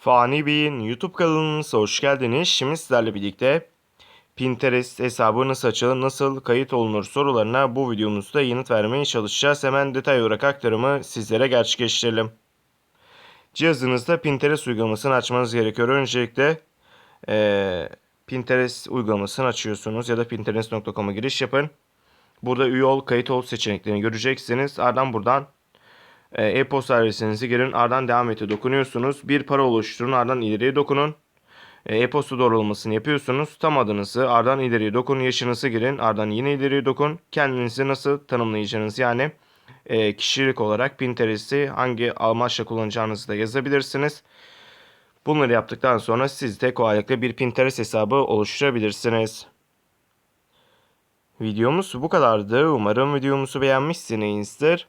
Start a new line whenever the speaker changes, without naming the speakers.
Fani Bey'in YouTube kanalınıza hoş geldiniz. Şimdi sizlerle birlikte Pinterest hesabı nasıl açılır, nasıl kayıt olunur sorularına bu videomuzda yanıt vermeye çalışacağız. Hemen detay olarak aktarımı sizlere gerçekleştirelim. Cihazınızda Pinterest uygulamasını açmanız gerekiyor. Öncelikle eee, Pinterest uygulamasını açıyorsunuz ya da pinterest.com'a giriş yapın. Burada üye ol, kayıt ol seçeneklerini göreceksiniz. Ardından buradan e, e-posta adresinizi girin. Ardından devam ete dokunuyorsunuz. Bir para oluşturun. Ardından ileriye dokunun. E, E-posta doğrulamasını yapıyorsunuz. Tam adınızı ardından ileriye dokun. Yaşınızı girin. Ardından yine ileriye dokun. Kendinizi nasıl tanımlayacağınız yani e, kişilik olarak Pinterest'i hangi amaçla kullanacağınızı da yazabilirsiniz. Bunları yaptıktan sonra siz de kolaylıkla bir Pinterest hesabı oluşturabilirsiniz. Videomuz bu kadardı. Umarım videomuzu beğenmişsinizdir.